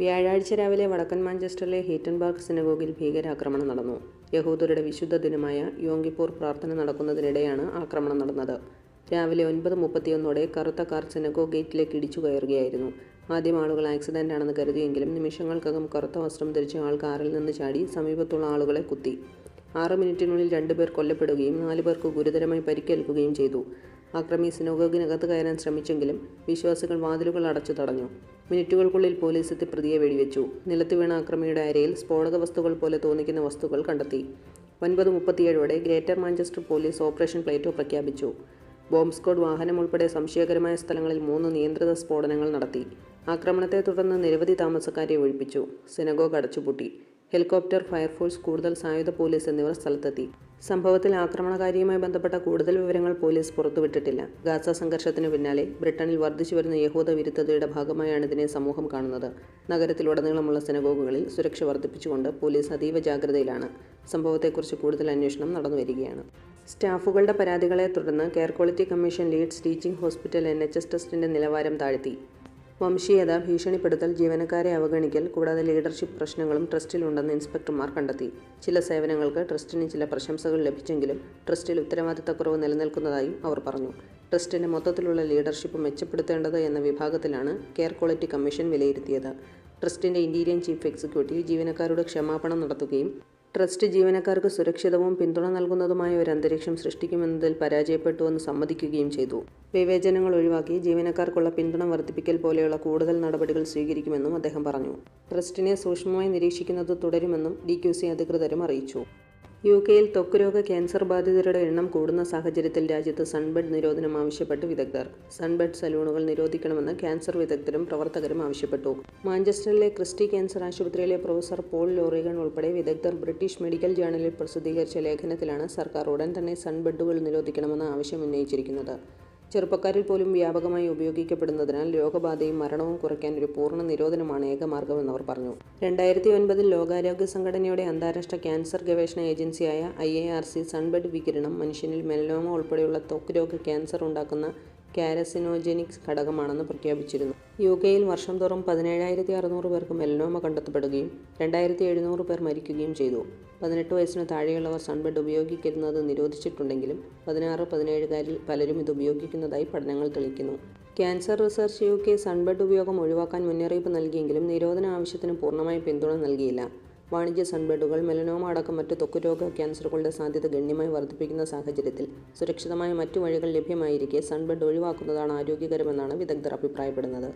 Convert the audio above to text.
വ്യാഴാഴ്ച രാവിലെ വടക്കൻ മാഞ്ചസ്റ്ററിലെ ഹീറ്റൻബർഗ് സിനഗോഗിൽ ഭീകരാക്രമണം നടന്നു. യഹൂദരുടെ വിശുദ്ധ ദിനമായ യോങ്കിപ്പൂർ പ്രാർത്ഥന നടക്കുന്നതിനിടെയാണ് ആക്രമണം നടന്നത്. രാവിലെ ഒൻപത് മുപ്പത്തിയൊന്നോടെ കറുത്ത കാർ സിനഗോ ഗേറ്റിലേക്ക് ഇടിച്ചു കയറുകയായിരുന്നു. ആദ്യം ആളുകൾ ആക്സിഡന്റ് ആണെന്ന് കരുതിയെങ്കിലും നിമിഷങ്ങൾക്കകം കറുത്ത വസ്ത്രം ധരിച്ച ആൾ കാറിൽ നിന്ന് ചാടി സമീപത്തുള്ള ആളുകളെ കുത്തി. ആറ് മിനിറ്റിനുള്ളിൽ രണ്ടുപേർ കൊല്ലപ്പെടുകയും നാലു പേർക്ക് ഗുരുതരമായി പരിക്കേൽക്കുകയും ചെയ്തു. അക്രമി സിനോഗോഗിനകത്ത് കയറാൻ ശ്രമിച്ചെങ്കിലും വിശ്വാസികൾ വാതിലുകൾ അടച്ചു തടഞ്ഞു. മിനിറ്റുകൾക്കുള്ളിൽ പോലീസ് എത്തി പ്രതിയെ വെടിവെച്ചു. നിലത്ത് വീണ അക്രമിയുടെ അരയിൽ സ്ഫോടക വസ്തുക്കൾ പോലെ തോന്നിക്കുന്ന വസ്തുക്കൾ കണ്ടെത്തി. ഒൻപത് മുപ്പത്തിയേഴോടെ greater Manchester police operation Plato പ്രഖ്യാപിച്ചു. ബോംബ് സ്ക്വാഡ് വാഹനം ഉൾപ്പെടെ സംശയകരമായ സ്ഥലങ്ങളിൽ മൂന്ന് നിയന്ത്രിത സ്ഫോടനങ്ങൾ നടത്തി. ആക്രമണത്തെ തുടർന്ന് നിരവധി താമസക്കാരെ ഒഴിപ്പിച്ചു. സിനഗോഗ് അടച്ചുപൂട്ടി. ഹെലികോപ്റ്റർ ഫയർഫോഴ്സ് കൂടുതൽ സായുധ പോലീസ് എന്നിവർ സ്ഥലത്തെത്തി. സംഭവത്തിൽ ആക്രമണകാരിയുമായി ബന്ധപ്പെട്ട കൂടുതൽ വിവരങ്ങൾ പോലീസ് പുറത്തുവിട്ടിട്ടില്ല. ഗാസ സംഘർഷത്തിന് പിന്നാലെ ബ്രിട്ടനിൽ വർദ്ധിച്ചു വരുന്ന യഹൂദ വിരുദ്ധതയുടെ ഭാഗമായാണ് ഇതിനെ സമൂഹം കാണുന്നത്. നഗരത്തിലുടനീളമുള്ള സിനഗോഗുകളിൽ സുരക്ഷ വർദ്ധിപ്പിച്ചുകൊണ്ട് പോലീസ് അതീവ ജാഗ്രതയിലാണ്. സംഭവത്തെക്കുറിച്ച് കൂടുതൽ അന്വേഷണം നടന്നുവരികയാണ് സ്റ്റാഫുകളുടെ പരാതികളെ തുടർന്ന് care quality commission Leeds teaching hospital N H S ടെസ്റ്റിന്റെ നിലവാരം താഴ്ത്തി. വംശീയത ഭീഷണിപ്പെടുത്തൽ ജീവനക്കാരെ അവഗണിക്കൽ കൂടാതെ ലീഡർഷിപ്പ് പ്രശ്നങ്ങളും ട്രസ്റ്റിലുണ്ടെന്ന് ഇൻസ്പെക്ടർമാർ കണ്ടെത്തി. ചില സേവനങ്ങൾക്ക് ട്രസ്റ്റിന് ചില പ്രശംസകൾ ലഭിച്ചെങ്കിലും ട്രസ്റ്റിൽ ഉത്തരവാദിത്തക്കുറവ് നിലനിൽക്കുന്നതായും അവർ പറഞ്ഞു. ട്രസ്റ്റിന്റെ മൊത്തത്തിലുള്ള ലീഡർഷിപ്പ് മെച്ചപ്പെടുത്തേണ്ടത് എന്ന വിഭാഗത്തിലാണ് കെയർ ക്വാളിറ്റി കമ്മീഷൻ വിലയിരുത്തിയത്. ട്രസ്റ്റിന്റെ ഇന്റീരിയൻ ചീഫ് എക്സിക്യൂട്ടീവ് ജീവനക്കാരുടെ ക്ഷമാപണം നടത്തുകയും ട്രസ്റ്റ് ജീവനക്കാർക്ക് സുരക്ഷിതവും പിന്തുണ നൽകുന്നതുമായ ഒരു അന്തരീക്ഷം സൃഷ്ടിക്കുമെന്നതിൽ പരാജയപ്പെട്ടുവെന്ന് സമ്മതിക്കുകയും ചെയ്തു. വിവേചനങ്ങൾ ഒഴിവാക്കി ജീവനക്കാർക്കുള്ള പിന്തുണ വർദ്ധിപ്പിക്കൽ പോലെയുള്ള കൂടുതൽ നടപടികൾ സ്വീകരിക്കുമെന്നും അദ്ദേഹം പറഞ്ഞു. ട്രസ്റ്റിനെ സൂക്ഷ്മമായി നിരീക്ഷിക്കുന്നത് തുടരുമെന്നും ഡി അധികൃതരും അറിയിച്ചു. യു കെയിൽ ത്വക്ക് ക്യാൻസർ ബാധിതരുടെ എണ്ണം കൂടുന്ന സാഹചര്യത്തിൽ രാജ്യത്ത് സൺബെഡ് നിരോധനം ആവശ്യപ്പെട്ട് വിദഗ്ധർ. സൺബെഡ് സലൂണുകൾ നിരോധിക്കണമെന്ന് ക്യാൻസർ വിദഗ്ധരും പ്രവർത്തകരും ആവശ്യപ്പെട്ടു. മാഞ്ചസ്റ്ററിലെ ക്രിസ്റ്റി ക്യാൻസർ ആശുപത്രിയിലെ പ്രൊഫസർ പോൾ ലോറിഗൺ ഉൾപ്പെടെ വിദഗ്ധർ ബ്രിട്ടീഷ് മെഡിക്കൽ ജേണലിൽ പ്രസിദ്ധീകരിച്ച ലേഖനത്തിലാണ് സർക്കാർ ഉടൻ തന്നെ സൺബെഡുകൾ നിരോധിക്കണമെന്ന ആവശ്യം ഉന്നയിച്ചിരിക്കുന്നത്. ചെറുപ്പക്കാരിൽ പോലും വ്യാപകമായി ഉപയോഗിക്കപ്പെടുന്നതിനാൽ രോഗബാധയും മരണവും കുറയ്ക്കാൻ ഒരു പൂർണ നിരോധനമാണ് ഏകമാർഗമെന്ന് അവർ പറഞ്ഞു. രണ്ടായിരത്തി ഒൻപതിൽ ലോകാരോഗ്യ സംഘടനയുടെ അന്താരാഷ്ട്ര ക്യാൻസർ ഗവേഷണ ഏജൻസിയായ I A R C sunbed വികിരണം മനുഷ്യനിൽ മെലനോമ ഉൾപ്പെടെയുള്ള ത്വക്ക് രോഗ ക്യാൻസർ ഉണ്ടാക്കുന്ന കാരസിനോജനിക് ഘടകമാണെന്ന് പ്രഖ്യാപിച്ചിരുന്നു. യു കെയിൽ വർഷം തോറും പതിനേഴായിരത്തി അറുന്നൂറ് പേർക്ക് മെലനോമ കണ്ടെത്തപ്പെടുകയും രണ്ടായിരത്തി എഴുന്നൂറ് പേർ മരിക്കുകയും ചെയ്തു. പതിനെട്ട് വയസ്സിന് താഴെയുള്ളവർ സൺബെഡ് ഉപയോഗിക്കുന്നത് നിരോധിച്ചിട്ടുണ്ടെങ്കിലും പതിനാറ് പതിനേഴുകാരിൽ പലരും ഇത് ഉപയോഗിക്കുന്നതായി പഠനങ്ങൾ തെളിയിക്കുന്നു. Cancer research U K sunbed ഉപയോഗം ഒഴിവാക്കാൻ മുന്നറിയിപ്പ് നൽകിയെങ്കിലും നിരോധന ആവശ്യത്തിന് പൂർണമായി പിന്തുണ നൽകിയില്ല. വാണിജ്യ സൺബെഡുകൾ മെലനോമ അടക്കം മറ്റ് ത്വക്കുരോഗ ക്യാൻസറുകളുടെ സാധ്യത ഗണ്യമായി വർദ്ധിപ്പിക്കുന്ന സാഹചര്യത്തിൽ സുരക്ഷിതമായ മറ്റു വഴികൾ ലഭ്യമായിരിക്കെ സൺബെഡ് ഒഴിവാക്കുന്നതാണ് ആരോഗ്യകരമെന്നാണ് വിദഗ്ധർ അഭിപ്രായപ്പെടുന്നത്.